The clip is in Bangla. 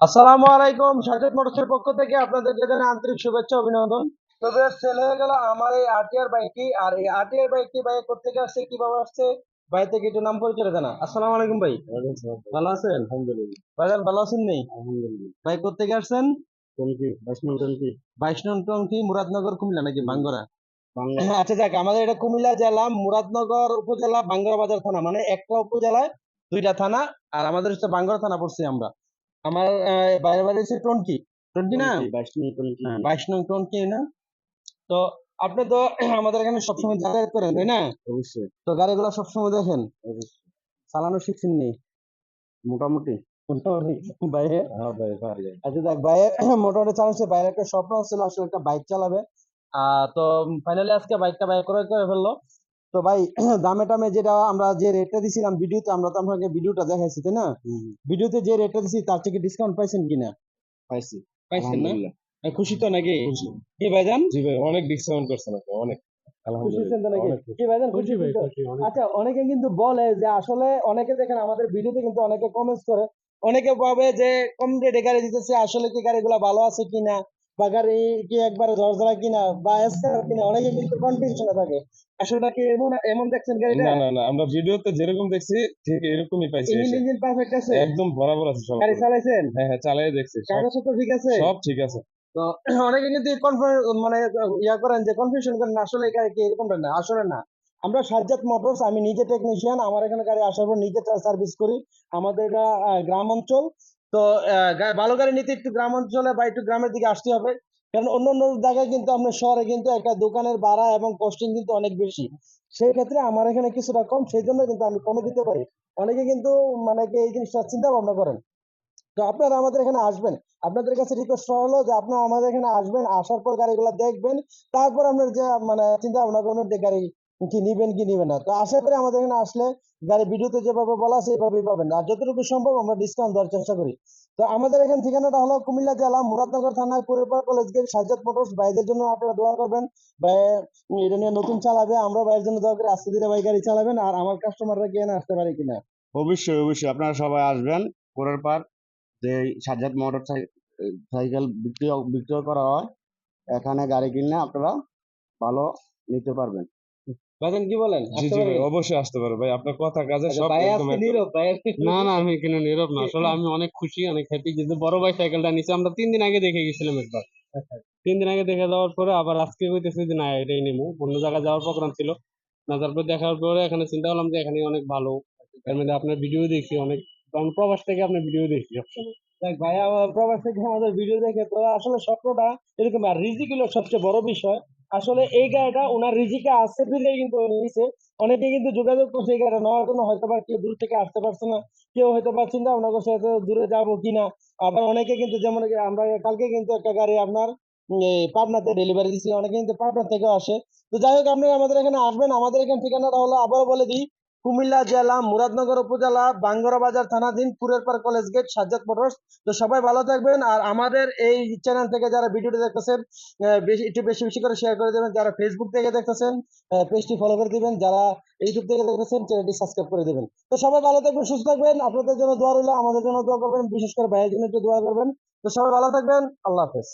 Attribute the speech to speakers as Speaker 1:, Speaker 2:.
Speaker 1: আসসালামু আলাইকুম সাজেদ মোটরসের পক্ষ থেকে আপনাদের জানাই আন্তরিক শুভেচ্ছা অভিনন্দন। তবে সেল হয়ে গেল আমার এই আরটিআর বাইকটি আর এই আরটিআর বাইকটি বাইক কোথেকে আসছে কীভাবে আসছে ভাই থেকে একটু নাম পরিচয় জানা আসসালামু আলাইকুম ভাই। ভালো আছেন?
Speaker 2: আলহামদুলিল্লাহ।
Speaker 1: ভাইজান ভালো আছেন নেই
Speaker 2: আলহামদুলিল্লাহ।
Speaker 1: ভাই কোথেকে আসছেন?
Speaker 2: টঙ্কি বৈষ্ণব টঙ্কি।
Speaker 1: বাইশনন টঙ্কি মুরাদনগর কুমিল্লা নাকি বাঙ্গরা। আচ্ছা যাক আমাদের এটা কুমিল্লা জেলা মুরাদনগর উপজেলা বাঙ্গরা বাজার থানা মানে একটা উপজেলায় দুইটা থানা আর আমাদের হচ্ছে বাঙ্গরা থানা পড়ছি আমরা। আমার বাইরে বাড়ি হচ্ছে টঙ্কি টঙ্কি না? হ্যাঁ বাইশ নং টঙ্কি না? তো আপনি তো আমাদের এখানে সবসময় যাতায়াত করেন তাই না?
Speaker 2: অবশ্যই।
Speaker 1: তো গাড়িগুলো সবসময় দেখেন? চালানো শিখছেন নি?
Speaker 2: মোটামুটি।
Speaker 1: বাইরে?
Speaker 2: হ্যাঁ ভাই পারি
Speaker 1: আচ্ছা দেখ বাইরে মোটামুটি চালাচ্ছে বাইরে একটা স্বপ্ন ছিল আসলে একটা বাইক চালাবে। আহ তো ফাইনালি আজকে বাইকটা বাইক করে করে ফেলল। তো ভাই দামে টামে যেটা আমরা যে রেটটা দিছিলাম ভিডিওতে আমরা তো আপনাকে ভিডিওটা দেখাইছি তাই না? ভিডিওতে যে রেটটা দিছি তার থেকে ডিসকাউন্ট পাইছেন কিনা?
Speaker 2: পাইছি।
Speaker 1: পাইছেন না? খুশি তো নাকি। কি ভাইজান?
Speaker 2: জি ভাই অনেক ডিসকাউন্ট করছেন আপনি অনেক।
Speaker 1: খুশি হচ্ছেন তো নাকি?
Speaker 2: অনেক খুশি।
Speaker 1: কি ভাইজান খুশি
Speaker 2: ভাই
Speaker 1: তো?
Speaker 2: খুশি, অনেক।
Speaker 1: আচ্ছা অনেকে কিন্তু বলে যে আসলে অনেকে দেখেন আমাদের ভিডিওতে কিন্তু অনেকে কমেন্টস করে। অনেকে ভাবে যে কম রেটে গাড়ি দিতেছে আসলে কি গাড়িগুলো ভালো আছে কিনা? বা গাড়ি কি একবারে কিনা বা এসকার কিনা অনেকে কিন্তু কনফিউশনে থাকে। আসলে কি এমন এমন দেখছেন গাড়িটা?
Speaker 2: না না না আমরা ভিডিওতে যেরকম দেখছি ঠিক এরকমই পাইছি
Speaker 1: ইঞ্জিন ইঞ্জিন পারফেক্ট আছে?
Speaker 2: একদম বরাবর আছে সব।
Speaker 1: গাড়ি চালাইছেন?
Speaker 2: হ্যাঁ হ্যাঁ চালাই দেখছি
Speaker 1: কাগজপত্র ঠিক আছে?
Speaker 2: সব ঠিক আছে।
Speaker 1: তো অনেকে কিন্তু মানে ইয়া করেন যে কনফিউশন করেন আসলে গাড়ি কি এরকমটা না? আসলে না। আমরা সাজ্জাদ মোটরস আমি নিজে টেকনিশিয়ান আমার এখানে গাড়ি আসার পর নিজে সার্ভিস করি। আমাদের এটা গ্রাম অঞ্চল। তো ভালো গাড়ি নিতে একটু গ্রাম অঞ্চলে বা একটু গ্রামের দিকে আসতে হবে। কারণ অন্য অন্য জায়গায় কিন্তু আপনার শহরে কিন্তু একটা দোকানের ভাড়া এবং কস্টিং কিন্তু অনেক বেশি। সেই ক্ষেত্রে আমার এখানে কিছুটা কম, সেই জন্য কিন্তু আমি কমে দিতে পারি। অনেকে কিন্তু মানে এই জিনিসটা চিন্তা ভাবনা করেন। তো আপনারা আমাদের এখানে আসবেন। আপনাদের কাছে রিকোয়েস্ট হলো যে আপনারা আমাদের এখানে আসবেন, আসার পর গাড়িগুলো দেখবেন। তারপর আপনার যে মানে চিন্তা ভাবনা করবেন যে গাড়ি কি নিবেন কি নিবেন না। তো আশা করি আমাদের এখানে আসলে গাড়ি ভিডিওতে যেভাবে বলা আছে পাবেন। আর যতটুকু সম্ভব আমরা ডিসকাউন্ট দেওয়ার চেষ্টা করি। তো আমাদের এখানে ঠিকানাটা হলো কুমিল্লা জেলা, মুরাদনগর থানার Puropara college gate, Sajjad motors. ভাইদের জন্য আপনারা দোয়া করবেন। ভাই এটা নিয়ে নতুন চালাবে। আমরা ভাইয়ের জন্য দোয়া করি আস্তে ধীরে ভাই গাড়ি চালাবেন। আর আমার কাস্টমাররা গিয়ে না আসতে পারে কিনা?
Speaker 2: অবশ্যই অবশ্যই। আপনারা সবাই আসবেন পরের পার যে সাজ্জাদ মোটর সাইকেল বিক্রি বিক্রয় করা হয়, এখানে গাড়ি কিনলে আপনারা ভালো নিতে পারবেন।
Speaker 1: ভাইজান কি বলেন?
Speaker 3: জি জি ভাই অবশ্যই আসতে পারো ভাই আপনার কথা কাজে
Speaker 1: আচ্ছা,
Speaker 3: সব।
Speaker 1: নীরব, ভাই
Speaker 3: না না আমি এখানে নীরব না। আসলে আমি অনেক খুশি অনেক হ্যাপি কিন্তু বড় ভাই সাইকেলটা নিচে আমরা তিন দিন আগে দেখে গেছিলাম একবার।
Speaker 1: আচ্ছা।
Speaker 3: তিন দিন আগে দেখে যাওয়ার পরে আবার আজকে হইতেছে যে না এটাই নেব অন্য জায়গায় যাওয়ার প্রোগ্রাম ছিল। না তারপর দেখার পরে এখানে চিন্তা করলাম যে এখানে অনেক ভালো। এর মধ্যে আপনার ভিডিও দেখি অনেক কারণ প্রবাস থেকে আপনার ভিডিও দেখি সবসময়।
Speaker 1: দেখ ভাই, আমার প্রবাস থেকে আমাদের ভিডিও দেখে, তো আসলে স্বপ্নটা এরকম। আর রিজিক হলো সবচেয়ে বড় বিষয়। আসলে এই গাড়িটা ওনার রিজিকে কিন্তু উনি নিছে। অনেকে কিন্তু যোগাযোগ করছে, এই গাড়িটা নেওয়ার হয়তো বা কেউ দূর থেকে আসতে পারছে না। কেউ হয়তো বা চিন্তা ভাবনা করছে এত দূরে যাব কিনা। আবার অনেকে কিন্তু যেমন আমরা কালকে কিন্তু একটা গাড়ি আপনার পাবনাতে ডেলিভারি দিচ্ছি অনেকে কিন্তু পাবনা থেকেও আসে। তো যাই হোক, আপনি আমাদের এখানে আসবেন। আমাদের এখানে ঠিকানাটা হলো, আবারও বলে দিই কুমিল্লা জেলা, মুরাদনগর উপজেলা, বাঙ্গরা বাজার থানাধীন পুরের পার কলেজ গেট, সাজ্জাদ মোটরস। তো সবাই ভালো থাকবেন আর আমাদের এই চ্যানেল থেকে যারা ভিডিওটি দেখতেছেন বেশি, একটু বেশি বেশি করে শেয়ার করে দেবেন। যারা ফেসবুক থেকে দেখতেছেন পেজটি ফলো করে দিবেন। যারা ইউটিউব থেকে দেখতেছেন চ্যানেলটি সাবস্ক্রাইব করে দেবেন। তো সবাই ভালো থাকবেন, সুস্থ থাকবেন। আপনাদের জন্য দোয়া রইল, আমাদের জন্য দোয়া করবেন। বিশেষ করে ভাইয়ের জন্য একটু দোয়া করবেন। তো সবাই ভালো থাকবেন। আল্লাহ হাফেজ।